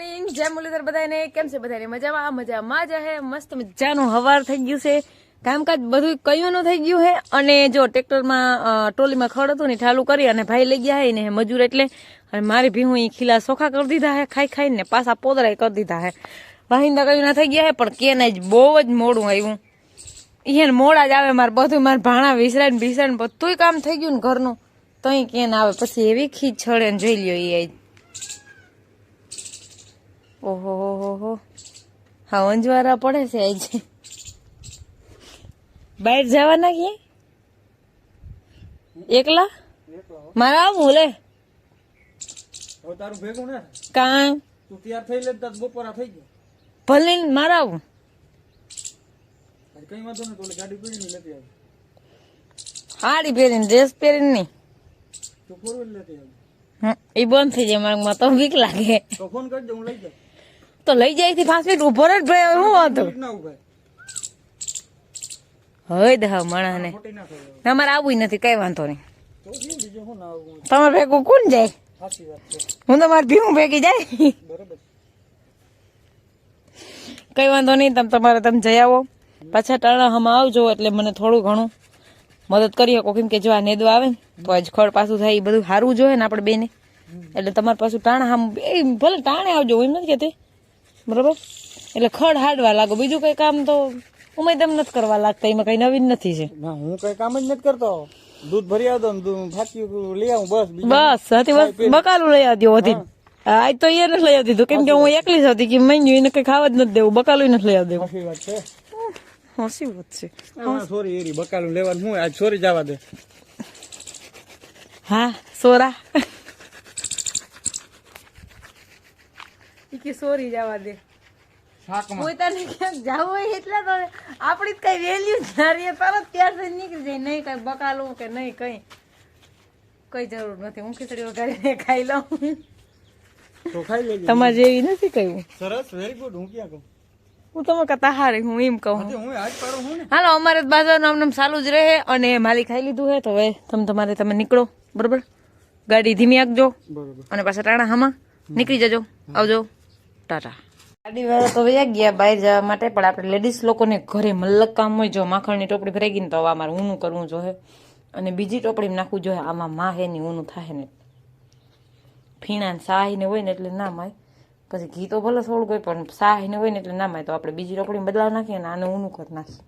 Morning જય મુરલીધર બધાને કેમ છે બધાને મજામાં? મજામાં જ હે. મસ્ત મજાનું હવાર થઈ ગયું છે. કામકાજ બધું કયુંનું થઈ ગયું હે? અને જો ટ્રેક્ટરમાં ટ્રોલીમાં ખડ હતું ને ઠાલું કરી અને ભાઈ લઈ ગયા હે ને મજૂર એટલે. અને મારી ભી હું ખીલા સોખા કરી દીધા હે, ખાઈ ખાઈને ને પાછા પોદરા કરી દીધા હે. વાહિંદા કયું ના થઈ ગયા હે, પણ કે જ બહુ જ મોડું આવ્યું. એને મોડા જ આવે મારે બધું, મારે ભાણા વિસરાય ને ભીસરાય ને બધુંય કામ થઈ ગયું ને ઘરનું. તોય કેન આવે. પછી એવી ખીચ છળે ને જોઈ લ્યો એ ઓહો હો હો હો. અંજવારા પડે છે આજે બહાર જવાના કે એકલા? મારે આવું લે તારું ભેગું ને કાં તું તૈયાર થઈ લે બપોરા થઈ ગયો. ભલે મારા આવું. કઈ વાંધો નહીં તો ગાડી પડી લેતી આવી. સાડી પહેરીને ડ્રેસ પહેરીને નહીં. તું ફોર વ્હીલ લેતી આવી. એ બંધ થઈ જાય મારા તો બીક લાગે. તો ફોન કરજો હું લઈ જાઉં. તો લઈ જાય થી પાંચ મિનિટ ઊભો જ ભાઈ શું વાંધો? હવે દહ મણા ને તમારે આવવું નથી કઈ વાંધો નહીં. તમારે ભેગું કોણ જાય? હું તમારે મારી ભીમું ભેગી જાય. કઈ વાંધો નહીં તમે તમારે તમે જઈ આવો. પાછા ટાણામાં આવજો એટલે મને થોડું ઘણું મદદ કરી શકો. કેમ કે જો આ નેદો આવે ને તો આજ ખડ પાછું થાય એ બધું સારું જોઈએ ને આપણે બેને. એટલે તમારે પાછું ટાણા હમ એ ભલે ટાણે આવજો એમ નથી કહેતી. બરોબર? એટલે ખડ હાડવા લાગો. બીજું કઈ કામ તો ઉમેદ એમ નથી કરવા લાગતા. એમાં કઈ નવીન નથી છે. ના હું કઈ કામ જ નથી કરતો. દૂધ ભરી આવતો ને લઈ આવું બસ. બસ હતી બસ બકાલું લઈ આવતી હતી. આજ તો એ નથી લઈ આવતી હતું. કેમ કે હું એકલી હતી કે મહિન્યું એને કઈ ખાવા જ નથી દેવું. બકાલું નથી લઈ આવતી દેવું વાત છે. હસી વાત છે. સોરી એરી બકાલું લેવાનું હું આજ સોરી જવા દે. હા સોરા. કે સોરી જવા દે. પોતાને ક્યાંક જવું હોય એટલે તો આપણી જ કઈ વેલ્યુ જ ના તરત ત્યારથી નીકળી જાય. નહીં કઈ બકાલું કે નહીં કઈ. કઈ જરૂર નથી. હું ખીચડી વગાડીને ખાઈ લઉં. તમારે જેવી નથી કહ્યું સરસ વેરી ગુડ હું ક્યાં કહું? હું તમે કહેતા હારી હું એમ કહું. હાલો અમારે બાજવાનું આમને ચાલુ જ રહે અને માલી ખાઈ લીધું હે. તો હવે તમે તમારે તમે નીકળો. બરોબર? ગાડી ધીમી આંકજો અને પાછા ટાણા હામાં. નીકળી જજો. આવજો. ટાટા ગાડી વાળા તો વયા ગયા, બહાર જવા માટે, પણ આપણે લેડીઝ લોકોને ઘરે મલક કામ હોય, જો માખણની ટોપડી ભરાઈ ગઈ ને તો હવે અમારે ઊનું કરવું જોઈએ. અને બીજી ટોપડી નાખવું જોઈએ, આમાં માં હે ની ઊનું થાય ને. ફીણા ને સાહી ને હોય ને એટલે ના માય. પછી ઘી તો ભલે થોડું કોઈ પણ સાહી ને હોય ને એટલે ના માય. તો આપણે બીજી ટોપડી બદલાવ નાખીએ ને આને ઊનું કરી નાખીએ.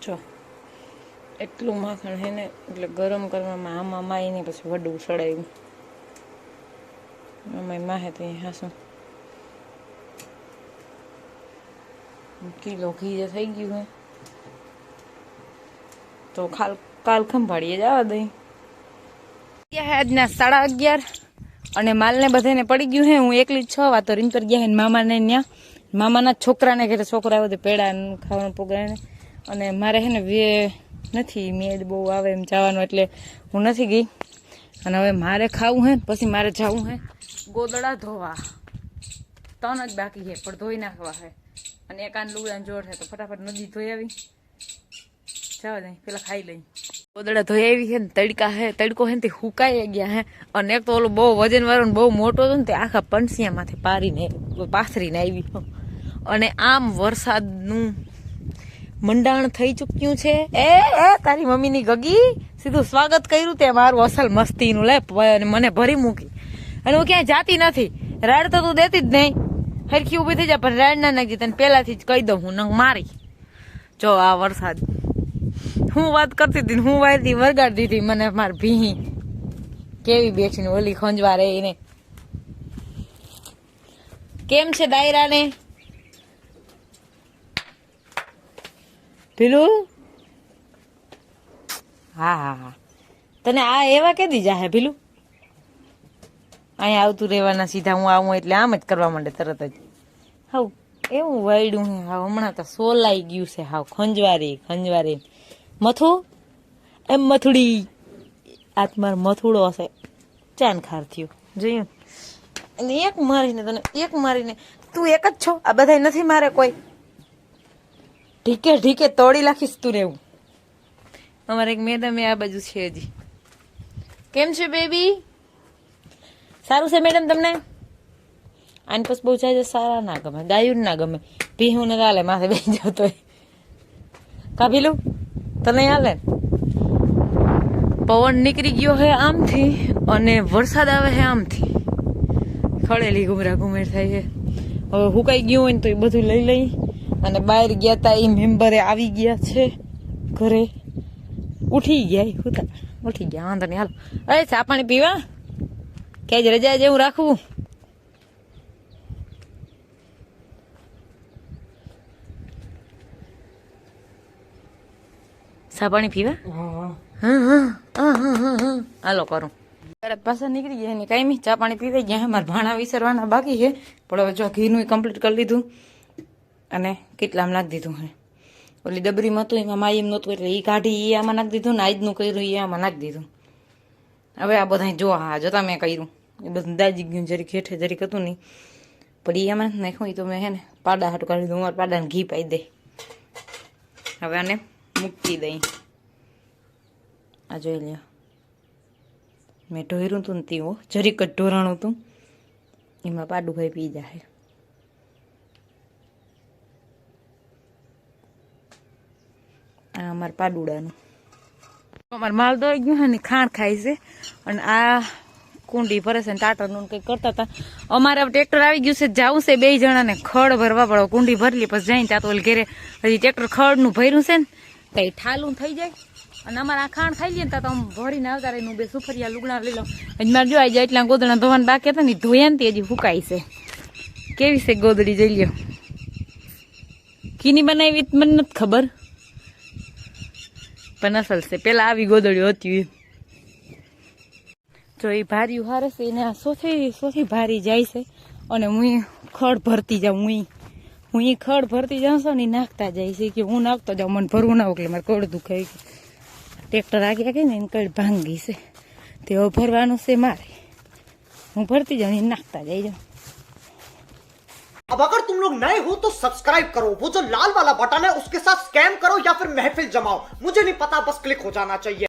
જો, એટલું માખણ હે ને, એટલે ગરમ કરવામાં આમાં માય ને પછી વડું સડાયું. આમાં માહે તો અહીં હાસું. કિલો ઘી જે થઈ ગયું હે તો ખાલ કાલ ખંભાળીએ જવા દઈ ગયા હે આજના સાડા અગિયાર અને માલને બધાને પડી ગયું હે હું એકલી જ છ વાત રીન પર ગયા હે ને મામાને ત્યાં મામાના છોકરાને ઘરે છોકરા આવે તો પેડા ને ખાવાનું પોગરાને અને મારે હે ને વે નથી મેદ બહુ આવે એમ જવાનું એટલે હું નથી ગઈ અને હવે મારે ખાવું હે ને પછી મારે જવું હે ગોદડા ધોવા ત્રણ જ બાકી છે પણ ધોઈ નાખવા હે અને એક આન લુગડા જોર છે તો ફટાફટ નદી ધોઈ આવી. જવા જાય પેલા ખાઈ લઈ. ગોદડા ધોઈ આવી છે ને તડકા હે, તડકો હે ને તે હુકાઈ ગયા હે. અને એક તો ઓલું બહુ વજન વાળો બહુ મોટો હતો ને તે આખા પણસિયામાંથી પારીને, પાથરીને આવી અને આમ વરસાદનું મંડાણ થઈ ચૂક્યું છે. એ એ, તારી મમ્મીની ગગી, સીધું સ્વાગત કર્યું તે મારું અસલ મસ્તીનું. લે મને ભરી મૂકી. અને હું ક્યાંય જાતી નથી. રાડ તો તું દેતી જ નહીં. હરખી ઊભી થઈ જા, પણ રાડ ના નાખજે, તને પહેલાથી જ કહી દઉં હું, નંગ મારી. જો આ વરસાદ. હું વાત કરતી હતી હું વાયરથી વરગાડી દીધી મને માર ભીહી. કેવી બેઠીને ઓલી ખંજવા રે એને કેમ છે દાયરાને? પેલું? હા હા હા. તને આ એવા કે દીજા હે પેલું? અહીંયા આવતું રહેવાના સીધા હું આવું એટલે આમ જ કરવા માંડે તરત જ. હાવ એવું વાયડું હે, હાવ હમણાં તો સોલાઈ ગયું છે, હાવ ખંજવારી ખંજવારી. મથુ? એમ મથુડી. આ તમારો મથુડો હશે. ચાન ખાર થયું. જોયું? અને એક મારીને તને, એક મારીને. તું એક જ છો? આ બધા નથી મારે કોઈ. ઢીકે ઢીકે તોડી નાખીશ તું રહેવું અમારે એક મેડમ આ બાજુ છે હજી. કેમ છે, બેબી? સારું છે, મેડમ, તમને? આને પછી બહુ જાય સારા ના ગમે ગાયું ના ગમે. પીહું ને ચાલે માથે બે જતો કાપીલું તને હાલે? પવન નીકળી ગયો હે આમથી અને વરસાદ આવે હે આમથી. ખળેલી ઘુમરા ઘુમેર થાય છે હવે હુકાઈ ગયું હોય ને તો એ બધું લઈ લઈ અને બહાર ગયા તા એ મેમ્બરે આવી ગયા છે ઘરે. ઉઠી ગયા હુતા. ઉઠી ગયા, વાંધો નહીં, હાલો. અરે ચા પાણી પીવા? કે જ રજા જેવું રાખવું? ચા પાણી પીવા? હાલો કરું. ત્યારે પાછા નીકળી ગયા એની કાંઈ ચા પાણી પીવાઈ ગયા મારા ભાણા વિસરવાના બાકી છે. પણ હવે જો ઘીનું કમ્પ્લીટ કરી લીધું અને કેટલામાં નાખી દીધું હે. ઓલી ડબરીમાં હતું, એમાં માયમ નહોતું એટલે એ કાઢી એ આમાં નાખી દીધું ને આજનું કર્યું એ આમાં નાખી દીધું. હવે આ બધા જો હા જોતા મેં કર્યું. એ બધું દાજી ગયું જરીક હેઠે જરીક હતું નહીં પણ એ આમાં નાખ્યું એ તો મેં હે ને પાડા હાટું કાઢી દીધું. મારા પાડાને ઘી પાઈ દે. હવે આને મૂકી દઈ. આ જોઈ લ્યો. મેં ઢોયરું હતું ને તેઓ જરીક જ ઢોરાણું હતું એમાં પાડુભાઈ પી જાય આ અમારા પાડુડાનું. અમારે માલ દોઈ ગયું ને ખાણ ખાય છે. અને આ કુંડી ભરે છે ટાટરનું કંઈક કરતા હતા. અમારે ટ્રેક્ટર આવી ગયું છે, જવું છે બે જણાને ખડ ભરવા પડો. કુંડી ભરલી, પછી જઈને ત્યાં તો ઘેરે હજી ટ્રેક્ટર ખડનું ભર્યું છે ને. કઈ ઠાલું થઈ જાય. અને અમારા ખાણ ખાઈ લઈએ ને તો આમ ભરીને આવતા રહીને બે સુફરિયા લુગડા લઈ લઉં. હજી મારે જો આવી જાય એટલા ગોદડા ધોવાના બાકી હતા ને ધોયા ને તે હજી ફૂકાય છે. કેવી છે ગોદડી જોઈ લ્યો. કીની બનાવી મને નથી ખબર. પણ અસલ છે, પેલા આવી ગોદડીઓ હતી. જો એ ભારી હારે છે, એને સોથી સોથી ભારી જાય છે. અને હું ખડ ભરતી જાઉં, હું. હું ઈ ખડ ભરતી જાઉં છું ને ઈ નાખતા જાય છે કે હું નાખતો જાઉં મને ભરવું ના હોય એટલે મારે કડ દુખાય છે ટ્રેક્ટર આગળ કે ને એને કડ ભાંગી છે તે હવે ભરવાનું છે મારે હું ભરતી જાઉં ને ઈ નાખતા જઈ જાઉં अब अगर तुम लोग नए हो तो सब्सक्राइब करो वो जो लाल वाला बटन है उसके साथ स्कैम करो या फिर महफिल जमाओ मुझे नहीं पता बस क्लिक हो जाना चाहिए